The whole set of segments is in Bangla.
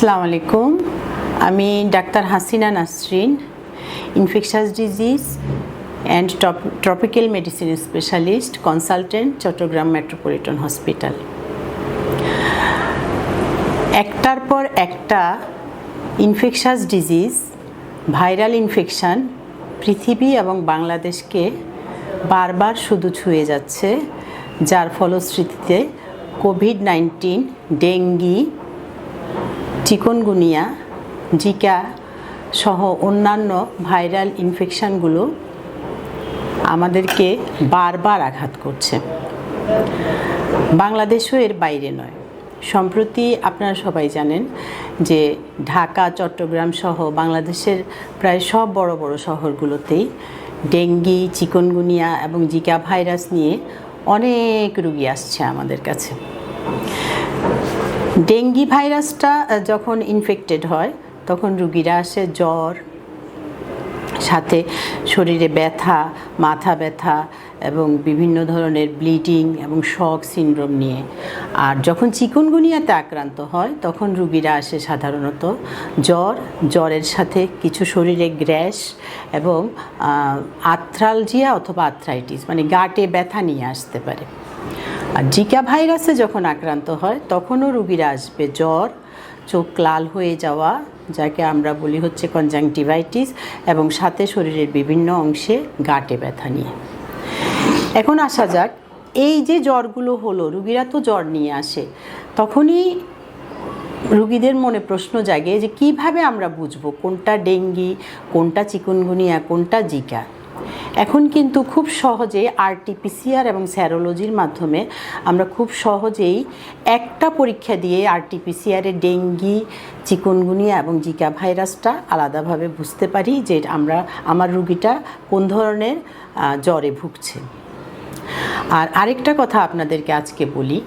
আসসালামু আলাইকুম। আমি doctor Hasina Nasrin infectious disease and tropical medicine specialist consultant Chattogram metropolitan hospital একটার পর একটা ইনফেকশাস ডিজিজ ভাইরাল ইনফেকশান পৃথিবী এবং বাংলাদেশকে বারবার শুধু ছুঁয়ে যাচ্ছে, যার ফলশ্রুতিতে COVID nineteen dengue chikungunya, Zika সহ অন্যান্য ভাইরাল ইনফেকশানগুলো আমাদেরকে বারবার আঘাত করছে। বাংলাদেশও এর বাইরে নয়। সম্প্রতি আপনারা সবাই জানেন যে ঢাকা, চট্টগ্রাম সহ বাংলাদেশের প্রায় সব বড় বড় শহরগুলোতেই ডেঙ্গি, চিকনগুনিয়া এবং জিকা ভাইরাস নিয়ে অনেক রুগী আসছে আমাদের কাছে। ডেঙ্গি ভাইরাসটা যখন ইনফেক্টেড হয়, তখন রুগীরা আসে জ্বর, সাথে শরীরে ব্যথা, মাথা ব্যথা এবং বিভিন্ন ধরনের ব্লিডিং এবং শক সিনড্রোম নিয়ে। আর যখন চিকনগুনিয়াতে আক্রান্ত হয়, তখন রুগীরা আসে সাধারণত জ্বর, জ্বরের সাথে কিছু শরীরে গ্র্যাস এবং আথ্রালজিয়া অথবা আথ্রাইটিস মানে গাটে ব্যথা নিয়ে আসতে পারে। আর জিকা ভাইরাসে যখন আক্রান্ত হয়, তখনও রুগীরা আসবে। জ্বর, চোখ লাল হয়ে যাওয়া, যাকে আমরা বলি হচ্ছে কনজাংটিভাইটিস এবং সাথে শরীরের বিভিন্ন অংশে গাঁটে ব্যথা নিয়ে। এখন আসা যাক, এই যে জ্বরগুলো হলো, রুগীরা তো জ্বর নিয়ে আসে, তখনই রুগীদের মনে প্রশ্ন জাগে যে কীভাবে আমরা বুঝব কোনটা ডেঙ্গি, কোনটা চিকুনগুনিয়া, কোনটা জিকা? এখন কিন্তু খুব সহজে আরটিপিসিআর এবং স্যারোলজির মাধ্যমে আমরা খুব সহজেই একটা পরীক্ষা দিয়ে আরটিপিসিআরে ডেঙ্গি চিকুনগুনিয়া এবং জিকা ভাইরাসটা আলাদাভাবে বুঝতে পারি যে আমরা, আমার রুগীটা কোন ধরনের জ্বরে ভুগছে। আর আরেকটা কথা আপনাদেরকে আজকে বলি,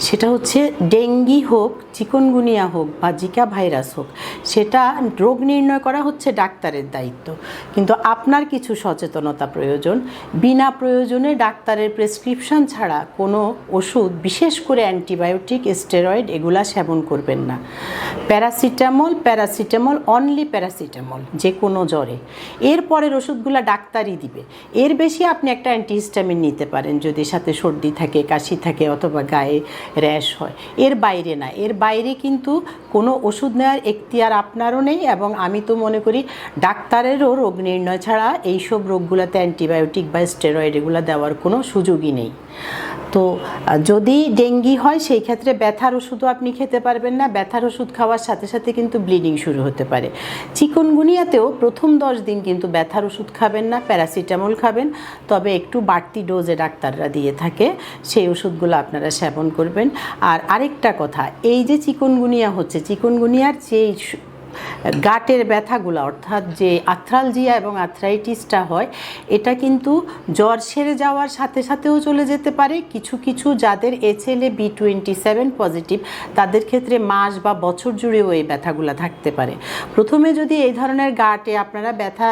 সেটা হচ্ছে ডেঙ্গি হোক চিকনগুনিয়া হোক বা জিকা ভাইরাস হোক, সেটা রোগ নির্ণয় করা হচ্ছে ডাক্তারের দায়িত্ব। কিন্তু আপনার কিছু সচেতনতা প্রয়োজন। বিনা প্রয়োজনে ডাক্তারের প্রেসক্রিপশন ছাড়া কোনো ওষুধ, বিশেষ করে অ্যান্টিবায়োটিক, স্টেরয়েড, এগুলা সেবন করবেন না। প্যারাসিটামল প্যারাসিটামল অনলি প্যারাসিটামল, যে কোনো জ্বরে। এর পরের ওষুধগুলো ডাক্তারই দিবে। এর বেশি আপনি একটা অ্যান্টিহিস্টামিন নিতে পারেন, যদি সাথে সর্দি থাকে, কাশি থাকে, অথবা গায়ে র্যাশ হয়। এর বাইরে না, এর বাইরে কিন্তু কোনো ওষুধ নেওয়ার এখতিয়ার আপনারও নেই এবং আমি তো মনে করি ডাক্তারেরও রোগ নির্ণয় ছাড়া এইসব রোগগুলোতে অ্যান্টিবায়োটিক বা স্টেরয়েড এগুলো দেওয়ার কোনো সুযোগই নেই। তো যদি ডেঙ্গি হয় সেই ক্ষেত্রে ব্যথার ওষুধও আপনি খেতে পারবেন না। ব্যথার ওষুধ খাওয়ার সাথে সাথে কিন্তু ব্লিডিং শুরু হতে পারে। চিকনগুনিয়াতেও প্রথম দশ দিন কিন্তু ব্যথার ওষুধ খাবেন না, প্যারাসিটামল খাবেন। তবে একটু বাড়তি ডোজে ডাক্তাররা দিয়ে থাকে। সেই ওষুধগুলো আপনারা সেবন করবেন। আর আরেকটা কথা, এই যে চিকনগুনিয়া হচ্ছে চিকনগুনিয়ার যে গাটের ব্যথাগুলো, অর্থাৎ যে আথ্রালজিয়া এবং আথ্রাইটিসটা হয়, এটা কিন্তু জ্বর সেরে যাওয়ার সাথে সাথেও চলে যেতে পারে। কিছু কিছু যাদের HLA B twenty seven positive, তাদের ক্ষেত্রে মাস বা বছর জুড়েও এই ব্যথাগুলো থাকতে পারে। প্রথমে যদি এই ধরনের গাটে আপনারা ব্যথা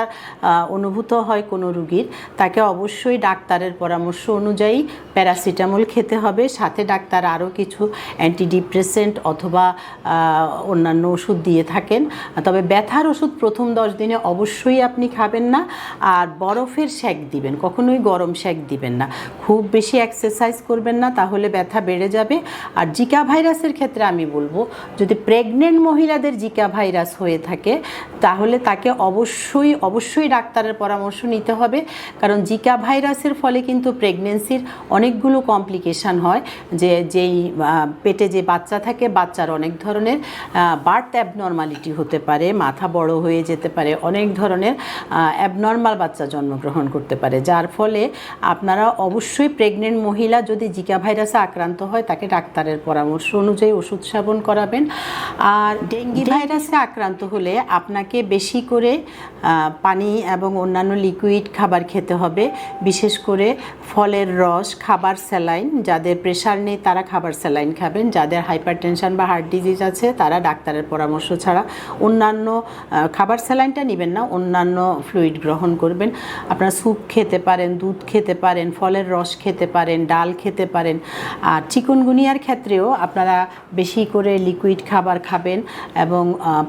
অনুভূত হয় কোনো রুগীর, তাকে অবশ্যই ডাক্তারের পরামর্শ অনুযায়ী প্যারাসিটামল খেতে হবে। সাথে ডাক্তার আরও কিছু অ্যান্টিডিপ্রেসেন্ট অথবা অন্যান্য ওষুধ দিয়ে থাকেন। তবে ব্যথার ওষুধ প্রথম দশ দিনে অবশ্যই আপনি খাবেন না, আর বরফের শেক দিবেন, কখনোই গরম শেক দিবেন না। খুব বেশি এক্সারসাইজ করবেন না, তাহলে ব্যথা বেড়ে যাবে। আর জিকা ভাইরাসের ক্ষেত্রে আমি বলব, যদি প্রেগনেন্ট মহিলাদের জিকা ভাইরাস হয়ে থাকে, তাহলে তাকে অবশ্যই অবশ্যই ডাক্তারের পরামর্শ নিতে হবে। কারণ জিকা ভাইরাসের ফলে কিন্তু প্রেগনেন্সির অনেকগুলো কমপ্লিকেশান হয়। যে, যেই পেটে যে বাচ্চা থাকে, বাচ্চার অনেক ধরনের বার্থ অ্যাবনর্মালিটি হতে পারে মাথা বড় হয়ে যেতে পারে অনেক ধরনের অ্যাবনর্মাল বাচ্চা জন্মগ্রহণ করতে পারে। যার ফলে আপনারা অবশ্যই প্রেগনেন্ট মহিলা যদি জিকা ভাইরাসে আক্রান্ত হয় তাকে ডাক্তারের পরামর্শ অনুযায়ী ওষুধ সেবন করাবেন। আর ডেঙ্গি ভাইরাসে আক্রান্ত হলে আপনাকে বেশি করে পানি এবং অন্যান্য লিকুইড খাবার খেতে হবে। বিশেষ করে ফলের রস খাবার স্যালাইন যাদের প্রেশার নেই তারা খাবার স্যালাইন খাবেন। যাদের হাইপার টেনশন বা হার্ট ডিজিজ আছে তারা ডাক্তারের পরামর্শ ছাড়া অন্যান্য খাবার স্যালাইনটা নেবেন না, অন্যান্য ফ্লুইড গ্রহণ করবেন। আপনারা স্যুপ খেতে পারেন, দুধ খেতে পারেন, ফলের রস খেতে পারেন, ডাল খেতে পারেন। আর চিকনগুনিয়ার ক্ষেত্রেও আপনারা বেশি করে লিকুইড খাবার খাবেন এবং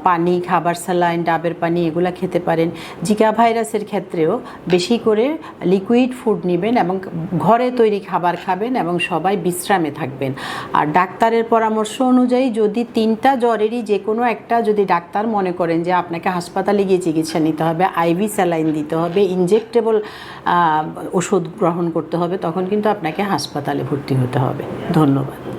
পানি, খাবার স্যালাইন, ডাবের পানি এগুলো খেতে পারেন। জিকা ভাইরাসের ক্ষেত্রেও বেশি করে লিকুইড ফুড নেবেন এবং ঘরে তৈরি খাবার খাবেন এবং সবাই বিশ্রামে থাকবেন। আর ডাক্তারের পরামর্শ অনুযায়ী যদি তিনটা জ্বরেরই যে কোনো একটা যদি ডাক্তার মনে করেন যে আপনাকে হাসপাতালে গিয়ে চিকিৎসা নিতে হবে আইভি স্যালাইন দিতে হবে ইনজেক্টেবল ওষুধ গ্রহণ করতে হবে, তখন কিন্তু আপনাকে হাসপাতালে ভর্তি হতে হবে। ধন্যবাদ।